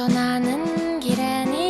떠나는 길에 니